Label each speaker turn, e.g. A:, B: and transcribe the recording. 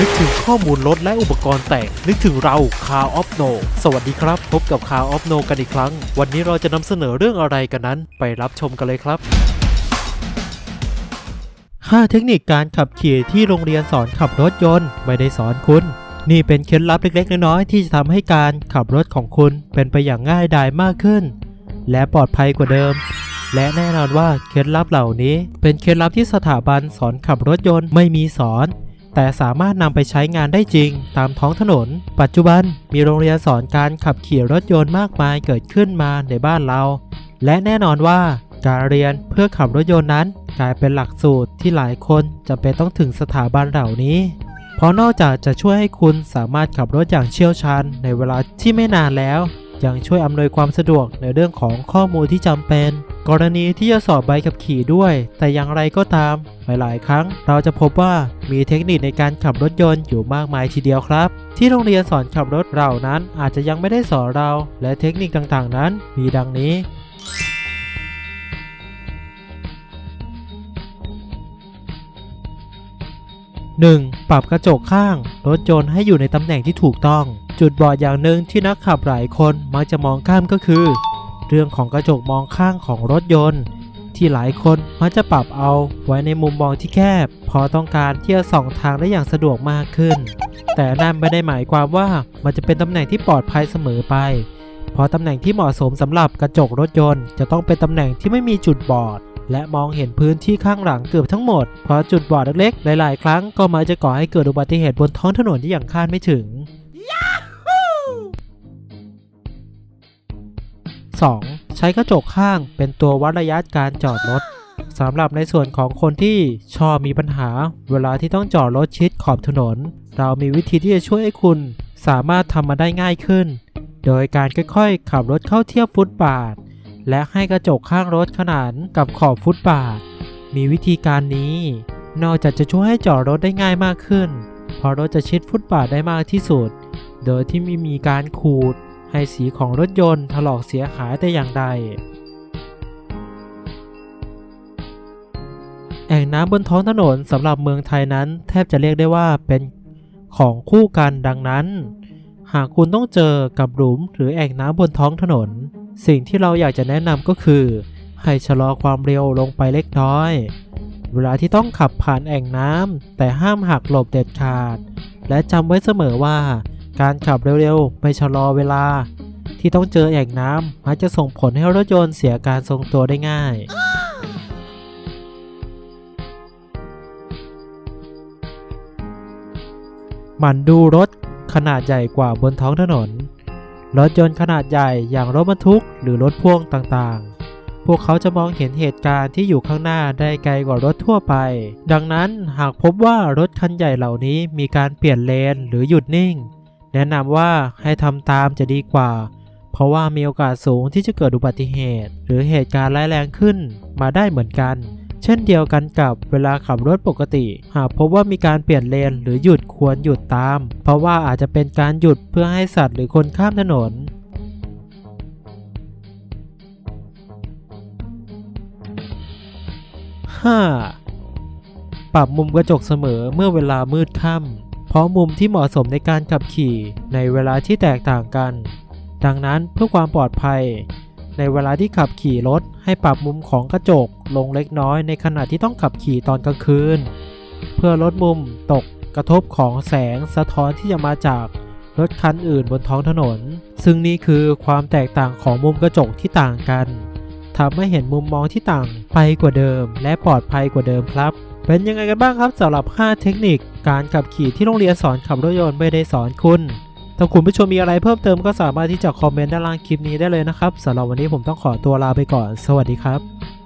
A: นึกถึงข้อมูลรถและอุปกรณ์แต่ง นึกถึงเราคาออฟโนสวัสดีครับ พบกับคาออฟโนกันอีกครั้ง วันนี้เราจะนำเสนอเรื่องอะไรกันนั้น ไปรับชมกันเลยครับ5เทคนิคการขับขี่ที่โรงเรียนสอนขับรถยนต์ไม่ได้สอนคุณ นี่เป็นเคล็ดลับเล็กๆ น้อยๆที่จะทำให้การขับรถของคุณเป็นไปอย่างง่ายดายมากขึ้น และปลอดภัยกว่าเดิมและแน่นอนว่าเคล็ดลับเหล่านี้ เป็นเคล็ดลับที่สถาบันสอนขับรถยนต์ไม่มีสอน แต่สามารถนำไปใช้งานได้จริง ตามท้องถนน ปัจจุบันมีโรงเรียนสอนการขับขี่รถยนต์มากมายเกิดขึ้นมาในบ้านเรา และแน่นอนว่าการเรียนเพื่อขับรถยนต์นั้น กลายเป็นหลักสูตรที่หลายคนจะเป็นต้องถึงสถาบันเหล่านี้ เพราะนอกจากจะช่วยให้คุณสามารถขับรถอย่างเชี่ยวชาญในเวลาที่ไม่นานแล้ว ยังช่วยอำนวยความสะดวกในเรื่องของข้อมูลที่จำเป็น กรณีที่จะสอบใบขับขี่ด้วย แต่อย่างไรก็ตาม หลายๆ ครั้งเราจะพบว่ามีเทคนิคในการขับรถยนต์อยู่มากมายทีเดียวครับ ที่โรงเรียนสอนขับรถเรานั้นอาจจะยังไม่ได้สอนเรา และเทคนิคต่างๆ นั้น มีดังนี้ 1. ปรับกระจกข้าง รถยนต์ให้อยู่ในตำแหน่งที่ถูกต้อง จุดบอดอย่างหนึ่งที่นักขับหลายคนมักจะมองข้ามก็คือ เรื่องของกระจกมองข้างของรถยนต์ ที่หลายคนมักจะปรับเอาไว้ในมุมมองที่แคบ พอต้องการที่จะส่องทางได้อย่างสะดวกมากขึ้น แต่นั่นไม่ได้หมายความว่ามันจะเป็นตำแหน่งที่ปลอดภัยเสมอไป เพราะตำแหน่งที่เหมาะสมสำหรับกระจกรถยนต์ จะต้องเป็นตำแหน่งที่ไม่มีจุดบอดและมองเห็นพื้นที่ข้างหลังเกือบทั้งหมด เพราะจุดบอดเล็กๆ หลาย ๆ ครั้งก็มักจะก่อให้เกิดอุบัติเหตุบนท้องถนนที่อย่างคาดไม่ถึง 2. ใช้กระจกข้างเป็นตัววัดระยะการจอดรถสำหรับในส่วนของคนที่ชอบมีปัญหา เวลาที่ต้องจอดรถชิดขอบถนน เรามีวิธีที่จะช่วยให้คุณสามารถทำมาได้ง่ายขึ้น โดยการค่อยๆ ขับรถเข้าเทียบฟุตบาท และให้กระจกข้างรถขนานกับขอบฟุตบาท มีวิธีการนี้ นอกจากจะช่วยให้จอดรถได้ง่ายมากขึ้น เพราะรถจะชิดฟุตบาทได้มากที่สุด โดยที่ไม่มีการขูด ให้สีของรถยนต์ถลอกเสียหายแต่อย่างใด แอ่งน้ำบนท้องถนนสำหรับเมืองไทยนั้น แทบจะเรียกได้ว่าเป็นของคู่กันดังนั้น หากคุณต้องเจอกับหลุมหรือแอ่งน้ำบนท้องถนน สิ่งที่เราอยากจะแนะนำก็คือ ให้ชะลอความเร็วลงไปเล็กน้อย เวลาที่ต้องขับผ่านแอ่งน้ำแต่ห้ามหักหลบเด็ดขาด และจำไว้เสมอว่า การขับเร็วๆ ไม่ชะลอเวลา ที่ต้องเจอแอ่งน้ำมักจะส่งผลให้รถยนต์เสียการทรงตัวได้ง่ายหมั่นดูรถขนาดใหญ่กว่าบนท้องถนน รถยนต์ขนาดใหญ่อย่างรถบรรทุกหรือรถพ่วงต่างๆ พวกเขาจะมองเห็นเหตุการณ์ที่อยู่ข้างหน้าได้ไกลกว่ารถทั่วไป ดังนั้นหากพบว่ารถคันใหญ่เหล่านี้มีการเปลี่ยนเลนหรือหยุดนิ่ง แนะนำว่าให้ทำตามจะดีกว่า เพราะว่ามีโอกาสสูงที่จะเกิดอุบัติเหตุ หรือเหตุการณ์ร้ายแรงขึ้นมาได้เหมือนกัน เช่นเดียวกันกับเวลาขับรถปกติ หากพบว่ามีการเปลี่ยนเลนหรือหยุดควรหยุดตาม เพราะว่าอาจจะเป็นการหยุดเพื่อให้สัตว์หรือคนข้ามถนน 5. ปรับมุมกระจกเสมอเมื่อเวลามืดค่ำ เพราะมุมที่เหมาะสมในการขับขี่ในเวลาที่แตกต่างกัน ดังนั้นเพื่อความปลอดภัย ในเวลาที่ขับขี่รถให้ปรับมุมของกระจกลงเล็กน้อยในขณะที่ต้องขับขี่ตอนกลางคืน เพื่อลดมุมตกกระทบของแสงสะท้อนที่จะมาจากรถคันอื่นบนท้องถนน ซึ่งนี่คือความแตกต่างของมุมกระจกที่ต่างกันทำให้เห็นมุมมองที่ต่างไปกว่าเดิม และปลอดภัยกว่าเดิมครับ เป็นยังไงกันบ้างครับสำหรับ 5 เทคนิค การขับขี่ที่โรงเรียนสอนขับรถยนต์ไม่ได้สอนคุณ ถ้าคุณผู้ชมมีอะไรเพิ่มเติมก็สามารถที่จะคอมเมนต์ด้านล่างคลิปนี้ได้เลยนะครับสำหรับวันนี้ผมต้องขอตัวลาไปก่อน สวัสดีครับ